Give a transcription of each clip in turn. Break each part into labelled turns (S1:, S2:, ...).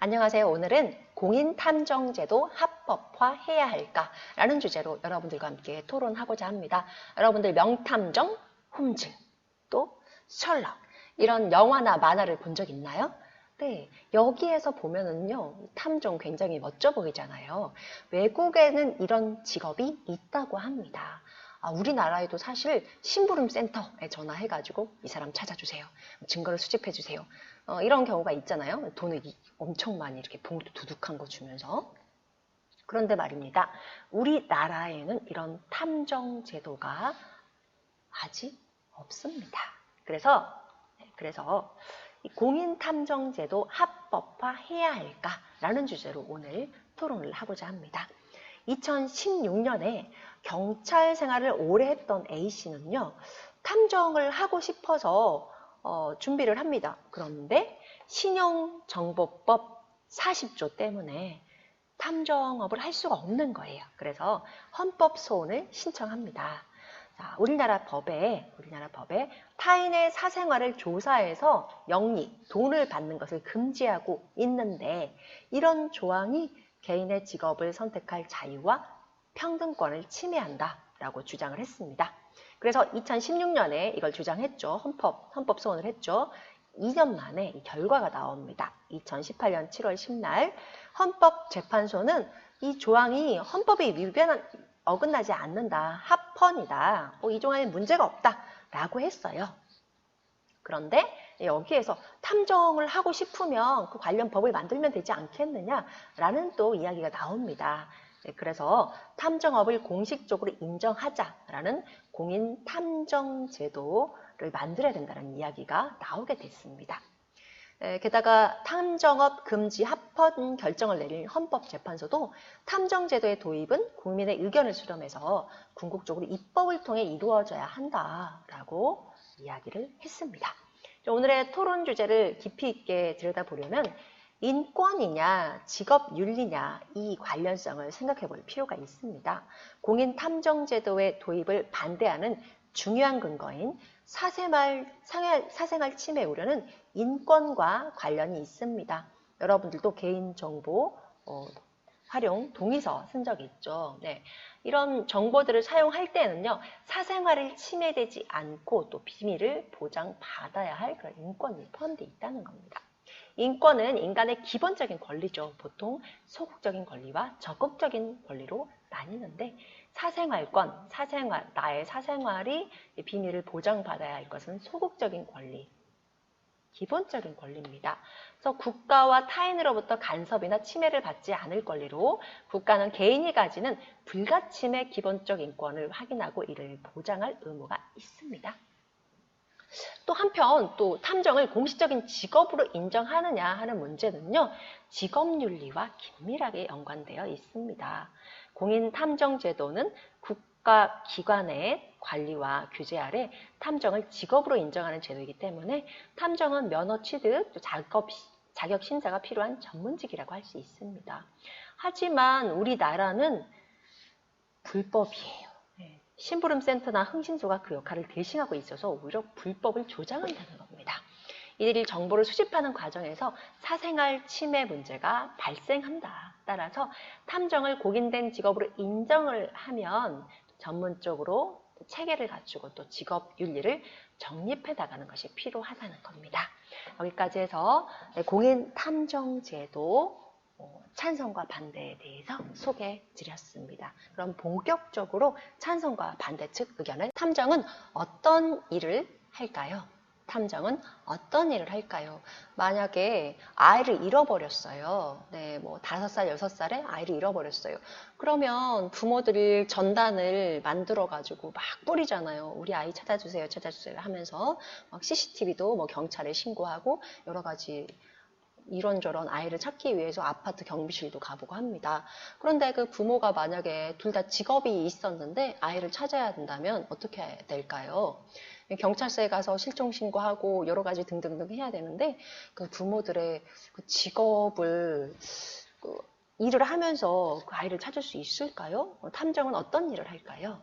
S1: 안녕하세요. 오늘은 공인탐정제도 합법화해야 할까라는 주제로 여러분들과 함께 토론하고자 합니다. 여러분들 명탐정, 홈즈, 또 셜록 이런 영화나 만화를 본 적 있나요? 네, 여기에서 보면은요, 탐정 굉장히 멋져 보이잖아요. 외국에는 이런 직업이 있다고 합니다. 아, 우리나라에도 사실 심부름 센터에 전화해가지고 이 사람 찾아주세요. 증거를 수집해주세요. 어, 이런 경우가 있잖아요. 돈을 이- 엄청 많이 이렇게 봉투 두둑한 거 주면서. 그런데 말입니다. 우리나라에는 이런 탐정 제도가 아직 없습니다. 그래서, 네, 그래서 이 공인 탐정 제도 합법화해야 할까라는 주제로 오늘 토론을 하고자 합니다. 2016년에 경찰 생활을 오래 했던 A씨는요, 탐정을 하고 싶어서 어, 준비를 합니다. 그런데 신용정보법 40조 때문에 탐정업을 할 수가 없는 거예요. 그래서 헌법 소원을 신청합니다. 자, 우리나라 법에, 우리나라 법에 타인의 사생활을 조사해서 영리, 돈을 받는 것을 금지하고 있는데 이런 조항이 개인의 직업을 선택할 자유와 평등권을 침해한다라고 주장을 했습니다. 그래서 2016년에 이걸 주장했죠. 헌법, 헌법 소원을 했죠. 2년 만에 이 결과가 나옵니다. 2018년 7월 10날 헌법재판소는 이 조항이 헌법에 위반, 어긋나지 않는다. 합헌이다. 뭐이 조항에 문제가 없다 라고 했어요. 그런데 여기에서 탐정을 하고 싶으면 그 관련 법을 만들면 되지 않겠느냐라는 또 이야기가 나옵니다. 네, 그래서 탐정업을 공식적으로 인정하자라는 공인탐정제도를 만들어야 된다는 이야기가 나오게 됐습니다. 에, 게다가 탐정업 금지 합헌 결정을 내린 헌법재판소도 탐정제도의 도입은 국민의 의견을 수렴해서 궁극적으로 입법을 통해 이루어져야 한다라고 이야기를 했습니다. 오늘의 토론 주제를 깊이 있게 들여다보려면 인권이냐, 직업 윤리냐, 이 관련성을 생각해 볼 필요가 있습니다. 공인탐정제도의 도입을 반대하는 중요한 근거인 사생활, 사생활 침해 우려는 인권과 관련이 있습니다. 여러분들도 개인정보 어, 활용 동의서 쓴 적이 있죠. 네. 이런 정보들을 사용할 때는요, 사생활을 침해되지 않고 또 비밀을 보장받아야 할 그런 인권이 포함되어 있다는 겁니다. 인권은 인간의 기본적인 권리죠. 보통 소극적인 권리와 적극적인 권리로 나뉘는데 사생활권, 사생활, 나의 사생활이 비밀을 보장받아야 할 것은 소극적인 권리, 기본적인 권리입니다. 그래서 국가와 타인으로부터 간섭이나 침해를 받지 않을 권리로 국가는 개인이 가지는 불가침의 기본적 인권을 확인하고 이를 보장할 의무가 있습니다. 또 한편 또 탐정을 공식적인 직업으로 인정하느냐 하는 문제는요. 직업윤리와 긴밀하게 연관되어 있습니다. 공인 탐정 제도는 국가 기관의 관리와 규제 아래 탐정을 직업으로 인정하는 제도이기 때문에 탐정은 면허 취득, 또 작업, 자격 심사가 필요한 전문직이라고 할 수 있습니다. 하지만 우리나라는 불법이에요. 네. 심부름 센터나 흥신소가 그 역할을 대신하고 있어서 오히려 불법을 조장한다는 겁니다. 이들이 정보를 수집하는 과정에서 사생활 침해 문제가 발생한다. 따라서 탐정을 공인된 직업으로 인정을 하면 전문적으로 체계를 갖추고 또 직업 윤리를 정립해 나가는 것이 필요하다는 겁니다. 여기까지 해서 공인 탐정 제도 어, 찬성과 반대에 대해서 소개해 드렸습니다. 그럼 본격적으로 찬성과 반대 측 의견을 탐정은 어떤 일을 할까요? 탐정은 어떤 일을 할까요? 만약에 아이를 잃어버렸어요. 네, 뭐 다섯 살, 여섯 살에 아이를 잃어버렸어요. 그러면 부모들이 전단을 만들어 가지고 막 뿌리잖아요. 우리 아이 찾아주세요, 찾아주세요 하면서 막 CCTV도 뭐 경찰에 신고하고 여러 가지 이런저런 아이를 찾기 위해서 아파트 경비실도 가보고 합니다. 그런데 그 부모가 만약에 둘 다 직업이 있었는데 아이를 찾아야 된다면 어떻게 될까요? 경찰서에 가서 실종 신고하고 여러 가지 등등등 해야 되는데 그 부모들의 그 직업을 그 일을 하면서 그 아이를 찾을 수 있을까요? 어, 탐정은 어떤 일을 할까요?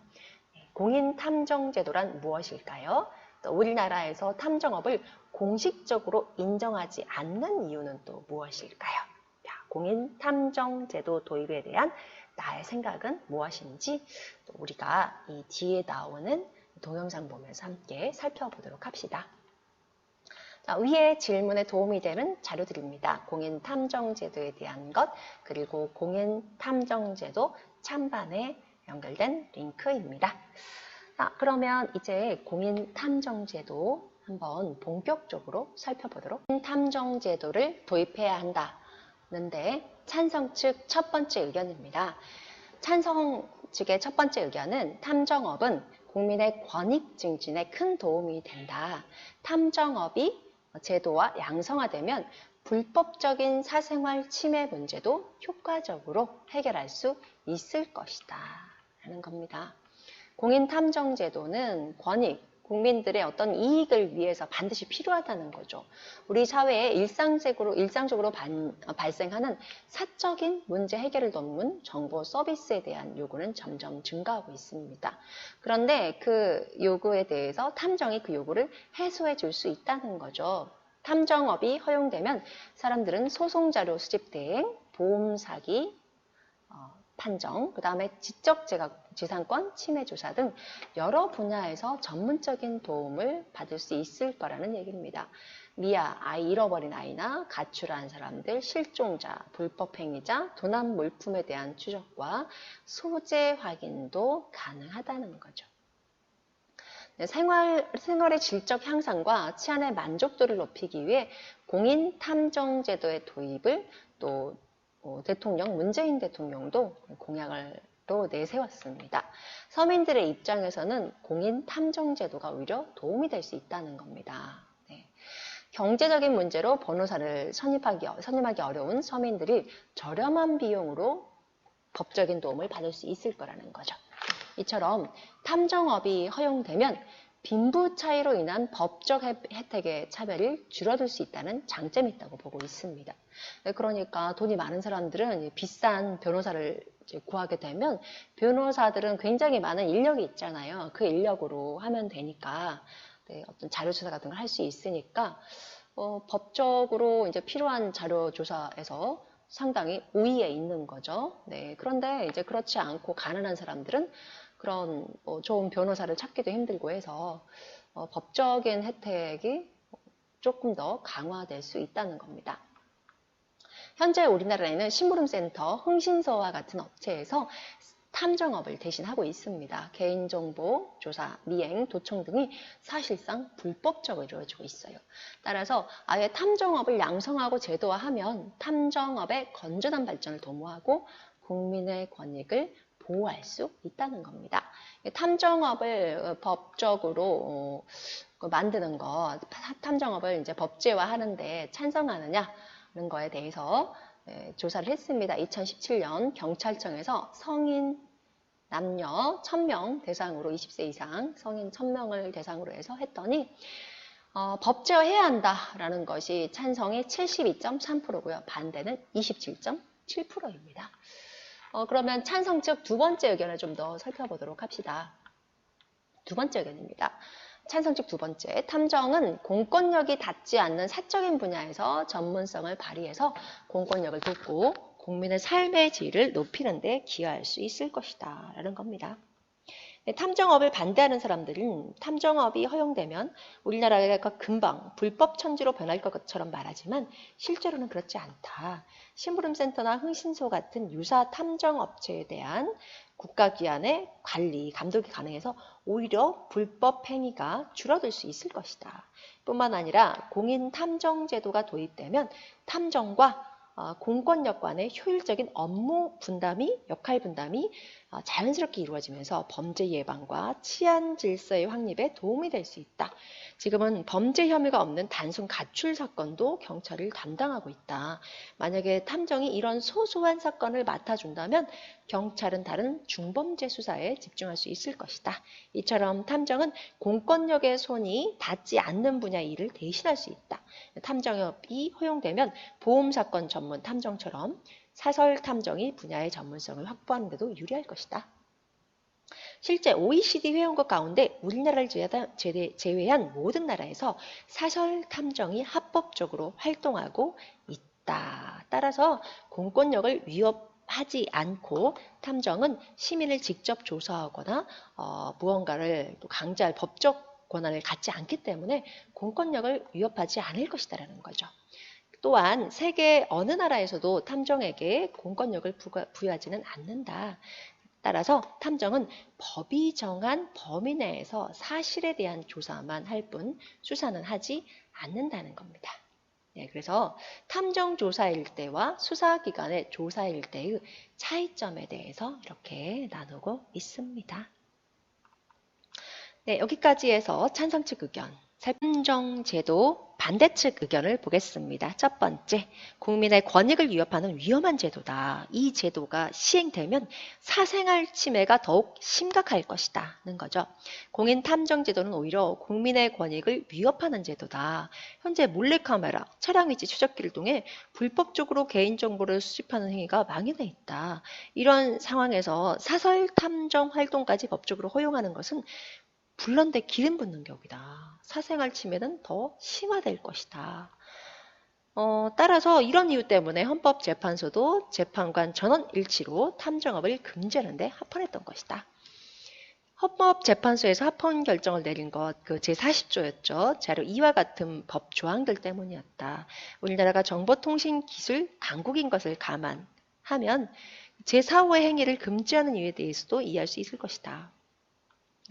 S1: 공인 탐정 제도란 무엇일까요? 또 우리나라에서 탐정업을 공식적으로 인정하지 않는 이유는 또 무엇일까요? 공인 탐정 제도 도입에 대한 나의 생각은 무엇인지 또 우리가 이 뒤에 나오는 동영상 보면서 함께 살펴보도록 합시다. 자, 위의 질문에 도움이 되는 자료들입니다. 공인 탐정 제도에 대한 것, 그리고 공인 탐정 제도 찬반에 연결된 링크입니다. 자, 그러면 이제 공인 탐정 제도 한번 본격적으로 살펴보도록 탐정 제도를 도입해야 한다는데 찬성 측 첫 번째 의견입니다. 찬성 측의 첫 번째 의견은 탐정업은 국민의 권익 증진에 큰 도움이 된다. 탐정업이 제도와 양성화되면 불법적인 사생활 침해 문제도 효과적으로 해결할 수 있을 것이다. 라는 겁니다. 공인탐정제도는 권익, 국민들의 어떤 이익을 위해서 반드시 필요하다는 거죠. 우리 사회에 일상적으로, 일상적으로 반, 어, 발생하는 사적인 문제 해결을 돕는 정보 서비스에 대한 요구는 점점 증가하고 있습니다. 그런데 그 요구에 대해서 탐정이 그 요구를 해소해 줄 수 있다는 거죠. 탐정업이 허용되면 사람들은 소송자료 수집 대행, 보험 사기, 어, 판정, 그 다음에 지적 재산권 침해 조사 등 여러 분야에서 전문적인 도움을 받을 수 있을 거라는 얘기입니다. 미아, 아이 잃어버린 아이나 가출한 사람들, 실종자, 불법행위자, 도난 물품에 대한 추적과 소재 확인도 가능하다는 거죠. 네, 생활, 생활의 질적 향상과 치안의 만족도를 높이기 위해 공인 탐정 제도의 도입을 또 어, 대통령 문재인 대통령도 공약을 또 내세웠습니다. 서민들의 입장에서는 공인 탐정 제도가 오히려 도움이 될 수 있다는 겁니다. 네. 경제적인 문제로 변호사를 선임하기, 선임하기 어려운 서민들이 저렴한 비용으로 법적인 도움을 받을 수 있을 거라는 거죠. 이처럼 탐정업이 허용되면 빈부 차이로 인한 법적 혜택의 차별이 줄어들 수 있다는 장점이 있다고 보고 있습니다. 네, 그러니까 돈이 많은 사람들은 비싼 변호사를 구하게 되면 변호사들은 굉장히 많은 인력이 있잖아요. 그 인력으로 하면 되니까 네, 어떤 자료 조사 같은 걸 할 수 있으니까 어, 법적으로 이제 필요한 자료 조사에서 상당히 우위에 있는 거죠. 네, 그런데 이제 그렇지 않고 가난한 사람들은 그런 뭐 좋은 변호사를 찾기도 힘들고 해서 어, 법적인 혜택이 조금 더 강화될 수 있다는 겁니다. 현재 우리나라에는 심부름센터, 흥신소와 같은 업체에서 탐정업을 대신하고 있습니다. 개인정보 조사, 미행, 도청 등이 사실상 불법적으로 이루어지고 있어요. 따라서 아예 탐정업을 양성하고 제도화하면 탐정업의 건전한 발전을 도모하고 국민의 권익을 보호할 수 있다는 겁니다. 탐정업을 어, 법적으로 어, 그 만드는 것, 탐정업을 이제 법제화 하는데 찬성하느냐는 거에 대해서 조사를 했습니다. 2017년 경찰청에서 성인 남녀 1000명 대상으로 20세 이상 성인 1000명을 대상으로 해서 했더니 어, 법제화해야 한다라는 것이 찬성이 72.3%고요. 반대는 27.7%입니다. 어, 그러면 찬성 측두 번째 의견을 좀 더 살펴보도록 합시다. 두 번째 의견입니다. 찬성 측두 번째, 탐정은 공권력이 닿지 않는 사적인 분야에서 전문성을 발휘해서 공권력을 돕고 국민의 삶의 질을 높이는 데 기여할 수 있을 것이다. 라는 겁니다. 네, 탐정업을 반대하는 사람들은 탐정업이 허용되면 우리나라가 금방 불법 천지로 변할 것처럼 말하지만 실제로는 그렇지 않다. 심부름센터나 흥신소 같은 유사 탐정업체에 대한 국가기관의 관리, 감독이 가능해서 오히려 불법 행위가 줄어들 수 있을 것이다. 뿐만 아니라 공인 탐정 제도가 도입되면 탐정과 어, 공권력 간의 효율적인 업무 분담이, 역할 분담이 어, 자연스럽게 이루어지면서 범죄 예방과 치안 질서의 확립에 도움이 될 수 있다. 지금은 범죄 혐의가 없는 단순 가출 사건도 경찰을 담당하고 있다. 만약에 탐정이 이런 소소한 사건을 맡아준다면 경찰은 다른 중범죄 수사에 집중할 수 있을 것이다. 이처럼 탐정은 공권력의 손이 닿지 않는 분야 일을 대신할 수 있다. 탐정업이 허용되면 보험 사건 전문 탐정처럼 사설 탐정이 분야의 전문성을 확보하는 데도 유리할 것이다. 실제 OECD 회원국 가운데 우리나라를 제외한 모든 나라에서 사설 탐정이 합법적으로 활동하고 있다. 따라 따라서 공권력을 위협하지 않고 탐정은 시민을 직접 조사하거나 어, 무언가를 또 강제할 법적 권한을 갖지 않기 때문에 공권력을 위협하지 않을 것이다라는 거죠. 또한 세계 어느 나라에서도 탐정에게 공권력을 부여하지는 않는다. 따라서 탐정은 법이 정한 범위 내에서 사실에 대한 조사만 할 뿐 수사는 하지 않는다는 겁니다. 네, 그래서 탐정 조사일 때와 수사기관의 조사일 때의 차이점에 대해서 이렇게 나누고 있습니다. 네, 여기까지 해서 찬성 측 의견, 탐정제도 반대측 의견을 보겠습니다. 첫 번째, 국민의 권익을 위협하는 위험한 제도다. 이 제도가 시행되면 사생활 침해가 더욱 심각할 것이다는 거죠. 공인 탐정 제도는 오히려 국민의 권익을 위협하는 제도다. 현재 몰래카메라, 차량 위치 추적기를 통해 불법적으로 개인정보를 수집하는 행위가 망연해 있다. 이런 상황에서 사설 탐정 활동까지 법적으로 허용하는 것은 불런데 기름 붓는 격이다. 사생활 침해는 더 심화될 것이다. 어, 따라서 이런 이유 때문에 헌법재판소도 재판관 전원 일치로 탐정업을 금지하는 데 합헌했던 것이다. 헌법재판소에서 합헌 결정을 내린 것, 그 제40조였죠. 자료 이와 같은 법 조항들 때문이었다. 우리나라가 정보통신기술 강국인 것을 감안하면 제4호의 행위를 금지하는 이유에 대해서도 이해할 수 있을 것이다.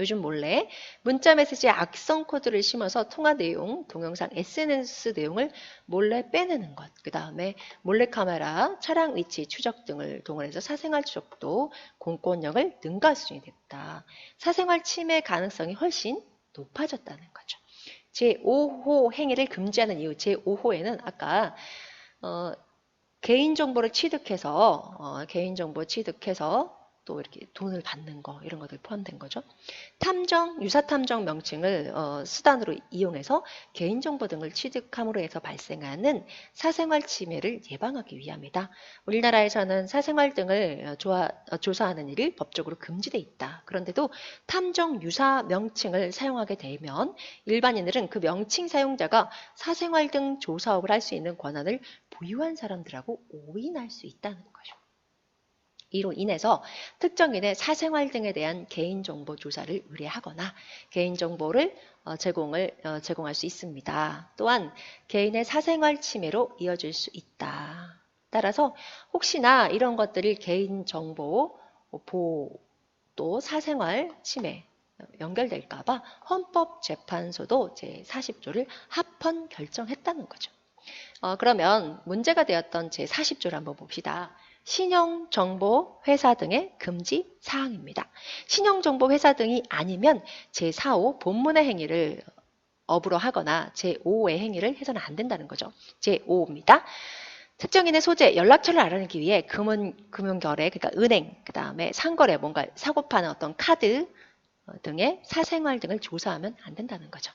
S1: 요즘 몰래 문자 메시지에 악성 코드를 심어서 통화 내용, 동영상, SNS 내용을 몰래 빼내는 것. 그 다음에 몰래 카메라, 차량 위치 추적 등을 동원해서 사생활 추적도 공권력을 능가할 수준이 됐다. 사생활 침해 가능성이 훨씬 높아졌다는 거죠. 제5호 행위를 금지하는 이유, 제5호에는 아까 어, 개인정보를 취득해서 어, 개인정보 취득해서 또 이렇게 돈을 받는 거 이런 것들 포함된 거죠. 탐정, 유사탐정 명칭을 어, 수단으로 이용해서 개인정보 등을 취득함으로 해서 발생하는 사생활 침해를 예방하기 위함이다. 우리나라에서는 사생활 등을 어, 조사, 어, 조사하는 일이 법적으로 금지돼 있다. 그런데도 탐정 유사 명칭을 사용하게 되면 일반인들은 그 명칭 사용자가 사생활 등 조사업을 할 수 있는 권한을 보유한 사람들하고 오인할 수 있다는 거죠. 이로 인해서 특정인의 사생활 등에 대한 개인정보 조사를 의뢰하거나 개인정보를 어, 제공을 어, 제공할 수 있습니다. 또한 개인의 사생활 침해로 이어질 수 있다. 따라서 혹시나 이런 것들이 개인정보 보호 또 사생활 침해 연결될까봐 헌법재판소도 제40조를 합헌 결정했다는 거죠. 어, 그러면 문제가 되었던 제40조를 한번 봅시다. 신용정보 회사 등의 금지 사항입니다. 신용정보 회사 등이 아니면 제4호 본문의 행위를 업으로 하거나 제5호의 행위를 해서는 안 된다는 거죠. 제5호입니다. 특정인의 소재, 연락처를 알아내기 위해 금은, 금융거래, 그러니까 은행, 그 다음에 상거래, 뭔가 사고 파는 어떤 카드 등의 사생활 등을 조사하면 안 된다는 거죠.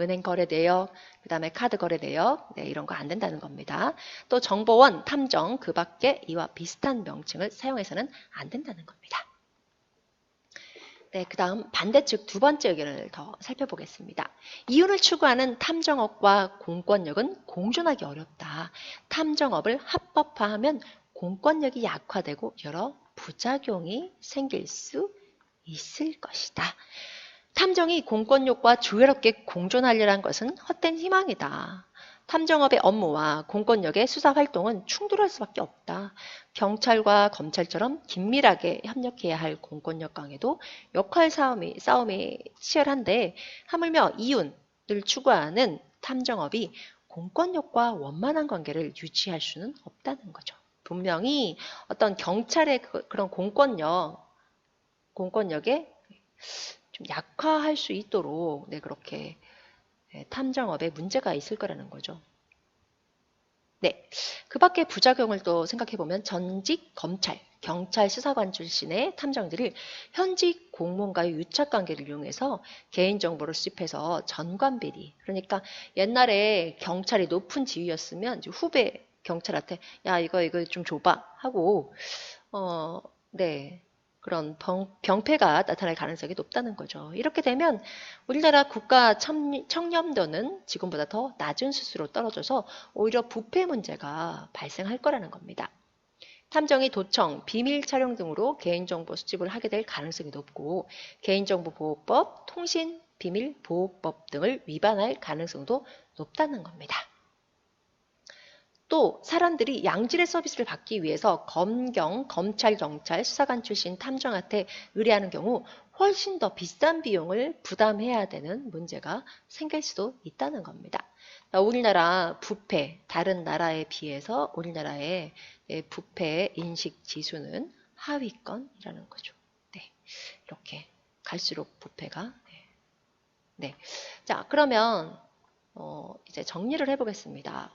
S1: 은행 거래 내역, 그 다음에 카드 거래 내역, 네, 이런 거 안 된다는 겁니다. 또 정보원, 탐정, 그 밖에 이와 비슷한 명칭을 사용해서는 안 된다는 겁니다. 네, 그 다음 반대측 두 번째 의견을 더 살펴보겠습니다. 이윤을 추구하는 탐정업과 공권력은 공존하기 어렵다. 탐정업을 합법화하면 공권력이 약화되고 여러 부작용이 생길 수 있을 것이다. 탐정이 공권력과 조화롭게 공존하려는 것은 헛된 희망이다. 탐정업의 업무와 공권력의 수사 활동은 충돌할 수밖에 없다. 경찰과 검찰처럼 긴밀하게 협력해야 할 공권력 강에도 역할 싸움이, 싸움이 치열한데 하물며 이윤을 추구하는 탐정업이 공권력과 원만한 관계를 유지할 수는 없다는 거죠. 분명히 어떤 경찰의 그, 그런 공권력, 공권력에 좀 약화할 수 있도록 네, 그렇게 네, 탐정업에 문제가 있을 거라는 거죠. 네, 그 밖에 부작용을 또 생각해보면 전직 검찰, 경찰 수사관 출신의 탐정들이 현직 공무원과의 유착관계를 이용해서 개인정보를 수집해서 전관비리, 그러니까 옛날에 경찰이 높은 지위였으면 후배 경찰한테 야 이거 이거 좀 줘봐 하고 어, 네 그런 병, 병폐가 나타날 가능성이 높다는 거죠. 이렇게 되면 우리나라 국가 청, 청렴도는 지금보다 더 낮은 수수로 떨어져서 오히려 부패 문제가 발생할 거라는 겁니다. 탐정이 도청, 비밀 촬영 등으로 개인정보 수집을 하게 될 가능성이 높고 개인정보보호법, 통신비밀보호법 등을 위반할 가능성도 높다는 겁니다. 또 사람들이 양질의 서비스를 받기 위해서 검경, 검찰, 경찰, 수사관 출신 탐정한테 의뢰하는 경우 훨씬 더 비싼 비용을 부담해야 되는 문제가 생길 수도 있다는 겁니다. 우리나라 부패, 다른 나라에 비해서 우리나라의 부패 인식 지수는 하위권이라는 거죠. 네, 이렇게 갈수록 부패가 네. 네. 자 그러면 어, 이제 정리를 해보겠습니다.